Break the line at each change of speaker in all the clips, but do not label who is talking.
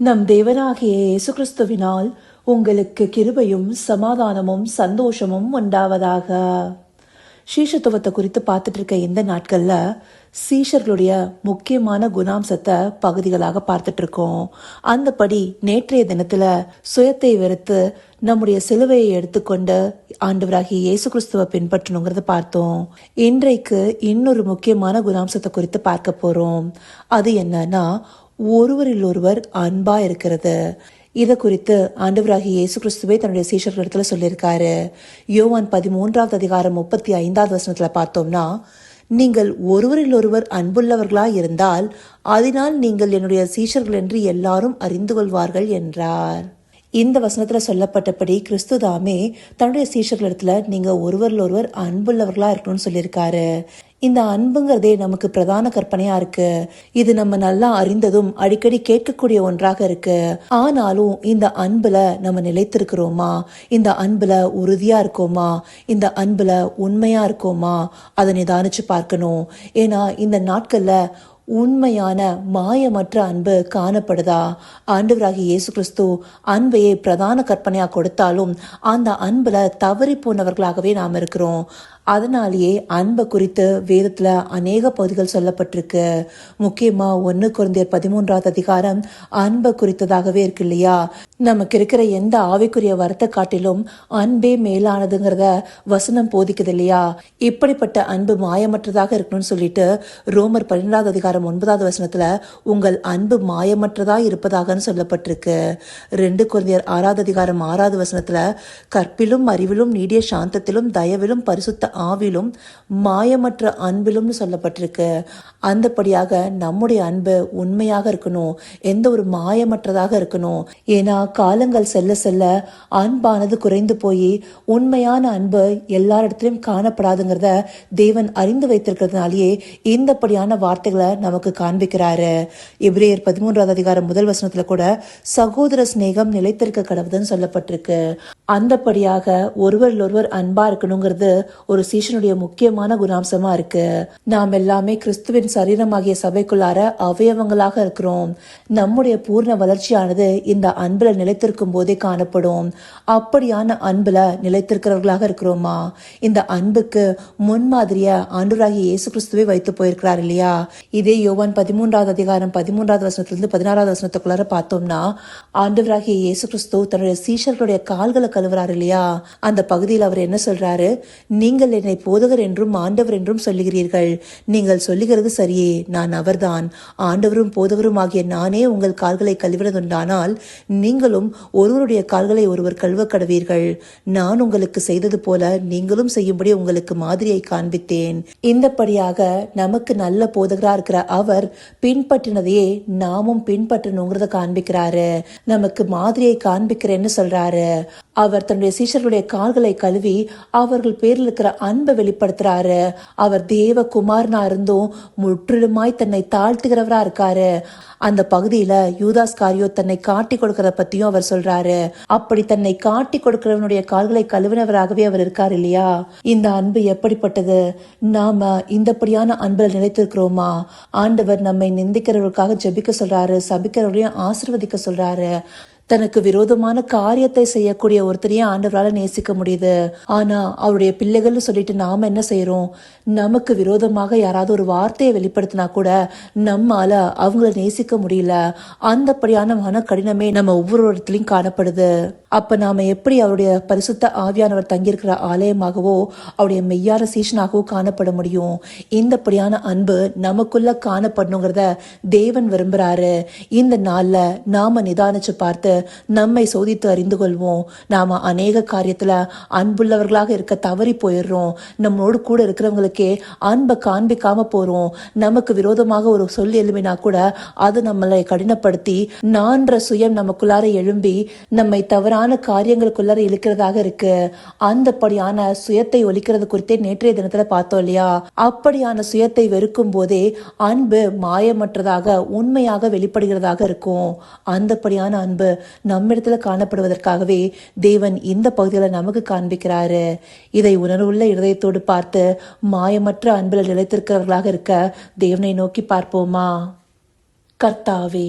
நம் தேவனாகிய இயேசு கிறிஸ்துவினால் உங்களுக்கு கிருபையும் சமாதானமும் சந்தோஷமும் உண்டாவதாக. சீஷத்துவத்தை குறித்து பார்த்துட்டு இருக்க இந்த நாட்களில் சீஷர்களுடைய முக்கியமான குணாம்சத்தை பகுதிகளாக பார்த்துட்டு இருக்கோம் அந்தபடி நேற்றைய தினத்தில் சுயத்தை வெறுத்து நம்முடைய சிலுவையை எடுத்துக்கொண்டு ஆண்டவராகிய இயேசு கிறிஸ்துவை பின்பற்றணுங்கிறத பார்த்தோம். இன்றைக்கு இன்னொரு முக்கியமான குணாம்சத்தை குறித்து பார்க்க போறோம். அது என்னன்னா ஒருவரில் ஒருவர் அன்பா இருக்கிறது இதை குறித்து ஆண்டவராகி இயேசு கிறிஸ்துவே தன்னுடைய சீஷர்களிடத்துல சொல்லியிருக்காரு. யோவான் பதிமூன்றாவது அதிகாரம் முப்பத்தி ஐந்தாவது வசனத்துல பார்த்தோம்னா நீங்கள் ஒருவரில் ஒருவர் அன்புள்ளவர்களாய் இருந்தால் அதனால் நீங்கள் என்னுடைய சீஷர்கள் என்று எல்லாரும் அறிந்து கொள்வார்கள் என்றார். இந்த வசனத்துல சொல்லப்பட்டபடி கிறிஸ்து தாமே தன்னுடைய சீஷர்களிடத்துல நீங்க ஒருவரில் ஒருவர் அன்புள்ளவர்களா இருக்கணும்னு சொல்லியிருக்காரு. இந்த அன்புங்கிறதே நமக்கு பிரதான கற்பனையா இருக்கு. இது நம்ம நல்லா அறிந்ததும் அடிக்கடி கேட்கக்கூடிய ஒன்றாக இருக்கு. ஆனாலும் இந்த அன்புல நம்ம நிலைத்திருக்கிறோமா? இந்த அன்புல உறுதியா இருக்கோமா? இந்த அன்புல உண்மையா இருக்கோமா? அதை நிதானிச்சு பார்க்கணும். ஏன்னா இந்த நாட்கள்ல உண்மையான மாயமற்ற அன்பு காணப்படுதா? ஆண்டவராகிய இயேசு கிறிஸ்து அன்பையே பிரதான கற்பனையாக கொடுத்தாலும் அந்த அன்புல தவறி போனவர்களாகவே நாம் இருக்கிறோம். அதனாலேயே அன்பை குறித்து வேதத்துல அநேக பகுதிகள் சொல்லப்பட்டிருக்கு. முக்கியமா ஒன்னு குழந்தையர் பதிமூன்றாவது அதிகாரம் அன்பை குறித்ததாகவே இருக்கு இல்லையா? நமக்கு இருக்கிற எந்த ஆவிக்குரிய வரத்தை காட்டிலும் அன்பே மேலானதுங்கிறத வசனம் போதிக்குது இல்லையா? இப்படிப்பட்ட அன்பு மாயமற்றதாக இருக்கணும்னு சொல்லிட்டு ரோமர் பன்னிரெண்டாவது அதிகாரம் ஒன்பதாவது வசனத்துல உங்கள் அன்பு மாயமற்றதா இருப்பதாகன்னு சொல்லப்பட்டிருக்கு. ரெண்டு குழந்தையர் ஆறாவது அதிகாரம் ஆறாவது வசனத்துல கற்பிலும் அறிவிலும் நீடிய சாந்தத்திலும் தயவிலும் பரிசுத்த ஆவிலும் மாயமற்ற அன்பிலும்னு சொல்லப்பட்டிருக்கு. அந்தபடியாக நம்முடைய அன்பு உண்மையாக இருக்கணும். எந்த ஒரு மாயமற்றதாக இருக்கணும். ஏன்னா காலங்கள் செல்ல செல்ல அன்பானது குறைந்து போய் உண்மையான அன்பு எல்லாரிடத்திலும் காணப்படாதுங்கிறத தேவன் அறிந்து வைத்திருக்கிறதுனாலேயே இந்தப்படியான வார்த்தைகளை நமக்கு காண்பிக்கிறாரு. இப்ரேயர் பதிமூன்றாவது அதிகாரம் முதல் வசனத்துல கூட சகோதர சிநேகம் நிலைத்திருக்க கடவுதுன்னு சொல்லப்பட்டிருக்கு. அந்தப்படியாக ஒருவரில் ஒருவர் அன்பா இருக்கணுங்கிறது ஒரு சீஷனுடைய முக்கியமான குணாம்சமா இருக்கு. நாம் எல்லாமே கிறிஸ்துவின் சரீரமாகிய சபைக்குள்ளார அவயவங்களாக இருக்கிறோம். நம்முடைய பூர்ண வளர்ச்சியானது இந்த அன்புல நிலைத்திருக்கும் போதே காணப்படும். அப்படியான அன்புல நிலைத்திருக்கிறவர்களாக இருக்கிறோமா? இந்த அன்புக்கு முன்மாதிரிய ஆண்டுராகிய இயேசு கிறிஸ்துவை வைத்து போயிருக்கிறார் இல்லையா? இதே யோவான் பதிமூன்றாவது அதிகாரம் பதிமூன்றாவது வசனத்திலிருந்து பதினாறாவது வசனத்துக்குள்ளார பார்த்தோம்னா ஆண்டவராகிய இயேசு கிறிஸ்து தன்னுடைய சீஷர்களுடைய கால்களை கழுவுறாரு இல்லையா? அந்த பகுதியில் அவர் என்ன சொல்றாரு? நீங்கள் என்னை போதகர் என்றும் ஆண்டவர் என்றும் சொல்லுகிறீர்கள். நீங்கள் சொல்லுகிறது சரியே நான் அவர்தான். ஆண்டவரும் போதவரும் ஆகிய நானே உங்கள் கால்களை கழுவினதுண்டானால் நீங்களும் ஒருவருடைய கால்களை ஒருவர் கழுவ கடவீர்கள் நான் உங்களுக்கு செய்தது போல நீங்களும் செய்யும்படி உங்களுக்கு மாதிரியை காண்பித்தேன். இந்தபடியாக நமக்கு நல்ல போதகரா இருக்கிற அவர் பின்பற்றினதையே நாமும் பின்பற்றணுங்கிறத காண்பிக்கிறாரு. நமக்கு மாதிரியை காண்பிக்கிறேன்னு சொல்றாரு. அவர் தன்னுடைய சீஷர்களுடைய கால்களை கழுவி அவர்கள் பேரில் இருக்கிற அன்பை வெளிப்படுத்துறாரு. அவர் தேவ குமாரனா இருந்தும் முற்றிலுமாய் தன்னை தாழ்த்துகிறவரா இருக்காரு. அந்த பகுதியில யூதாஸ் காரியோ தன்னை காட்டி கொடுக்கறத பத்தியும் அவர் சொல்றாரு. அப்படி தன்னை காட்டி கொடுக்கிறவனுடைய கால்களை கழுவினவராகவே அவர் இருக்கார் இல்லையா? இந்த அன்பு எப்படிப்பட்டது? நாம இந்தப்படியான அன்பில் நிலைத்திருக்கிறோமா? ஆண்டவர் நம்மை நிந்திக்கிறவர்களுக்காக ஜெபிக்க சொல்றாரு சபிக்கிறவரையும் ஆசிர்வதிக்க சொல்றாரு. தனக்கு விரோதமான காரியத்தை செய்யக்கூடிய ஒருத்தரையும் ஆண்டவரால் நேசிக்க முடியுது. ஆனா அவருடைய பிள்ளைகள்னு சொல்லிட்டு நாம என்ன செய்யறோம் நமக்கு விரோதமாக யாராவது ஒரு வார்த்தையை வெளிப்படுத்தினா கூட நம்மால அவங்கள நேசிக்க முடியல. அந்தப்படியான மன கடினமே நம்ம ஒவ்வொரு இடத்துலையும் காணப்படுது. அப்ப நாம எப்படி அவருடைய பரிசுத்த ஆவியானவர் தங்கியிருக்கிற ஆலயமாகவோ அவருடைய மெய்யான சீஷனாகவோ காணப்பட முடியும்? இந்தப்படியான அன்பு நமக்குள்ள காணப்படணுங்கிறத தேவன் விரும்புறாரு. இந்த நாள்ல நாம நிதானிச்சு பார்த்து நம்மை சோதித்து அறிந்து கொள்வோம். நாம அநேக காரியத்துல அன்புள்ளவர்களாக இருக்க தவறி போயிடுறோம். நம்மளோடு கூட இருக்கிறவங்களுக்கே அன்பை காண்பிக்காம போறோம். நமக்கு விரோதமாக ஒரு சொல் எழுமினா கூட அது நம்மளை கடினப்படுத்தி நான்ற சுயம் நமக்குள்ளார எழும்பி நம்மை தவற தவறான காரியங்களுக்குள்ளார இழுக்கிறதாக இருக்கு. அந்தப்படியான சுயத்தை ஒலிக்கிறது குறித்தே நேற்றைய தினத்துல பார்த்தோம் இல்லையா? அப்படியான சுயத்தை வெறுக்கும் போதே அன்பு மாயமற்றதாக உண்மையாக வெளிப்படுகிறதாக இருக்கும். அந்தப்படியான அன்பு நம்மிடத்துல காணப்படுவதற்காகவே தேவன் இந்த பகுதியில் நமக்கு காண்பிக்கிறாரு. இதை உணர்வுள்ள இருதயத்தோடு பார்த்து மாயமற்ற அன்பில் நிலைத்திருக்கிறவர்களாக இருக்க தேவனை நோக்கி பார்ப்போமா? கர்த்தாவே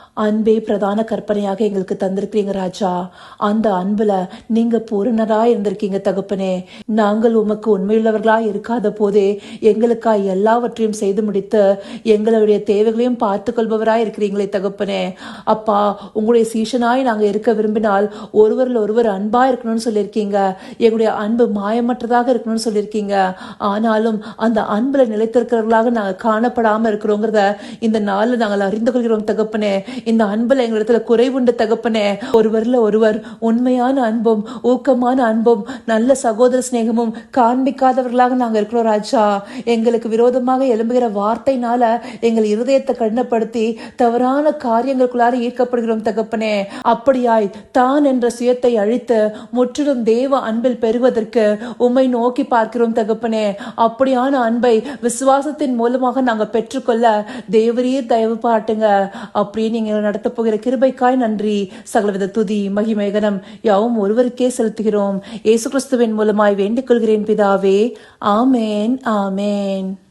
அன்பே பிரதான கற்பனையாக எங்களுக்கு தந்திருக்கிறீங்க ராஜா. அந்த அன்புல நீங்க பூரணரா இருந்திருக்கீங்க தகப்பனே. நாங்கள் உமக்கு உண்மையுள்ளவர்களா இருக்காத போதே எங்களுக்கா எல்லாவற்றையும் செய்து முடித்து எங்களுடைய தேவைகளையும் பார்த்து கொள்பவராய் இருக்கிறீங்களே தகப்பனே. அப்பா உங்களுடைய சீஷனாய் நாங்க இருக்க விரும்பினால் ஒருவரில் ஒருவர் அன்பா இருக்கணும்னு சொல்லியிருக்கீங்க. எங்களுடைய அன்பு மாயமற்றதாக இருக்கணும்னு சொல்லியிருக்கீங்க. ஆனாலும் அந்த அன்புல நிலைத்திருக்கிறவர்களாக நாங்கள் காணப்படாம இருக்கிறோங்கிறத இந்த நாளில் நாங்கள் அறிந்து கொள்கிறோம் தகப்பனே. இந்த அன்புல எங்களிடத்துல குறைவுண்டு தகப்பனே. ஒருவர்ல ஒருவர் உண்மையான அன்பும் ஊக்கமான அன்பும் நல்ல சகோதர சிநேகமும் காண்பிக்காதவர்களாக நாங்க இருக்கிறோம் ராஜா. எங்களுக்கு விரோதமாக எழும்புகிற வார்த்தைனால எங்கள் இருதயத்தை கடினப்படுத்தி தவறான காரியங்களுக்குள்ளார ஈர்க்கப்படுகிறோம் தகப்பனே. அப்படியாய் தான் என்ற சுயத்தை அழித்து முற்றிலும் தேவ அன்பில் பெறுவதற்கு உம்மை நோக்கி பார்க்கிறோம் தகப்பனே. அப்படியான அன்பை விசுவாசத்தின் மூலமாக நாங்க பெற்றுக்கொள்ள தேவரீர் தயவு பாட்டுங்க. அப்படின்னு நீங்க நடத்தப் போகிற கிருபைக்காய் நன்றி. சகலவித துதி மகிமேகனம் யாவும் ஒருவருக்கே செலுத்துகிறோம். இயேசு கிறிஸ்துவின் மூலமாய் வேண்டிக் கொள்கிறேன் பிதாவே. ஆமேன் ஆமேன்.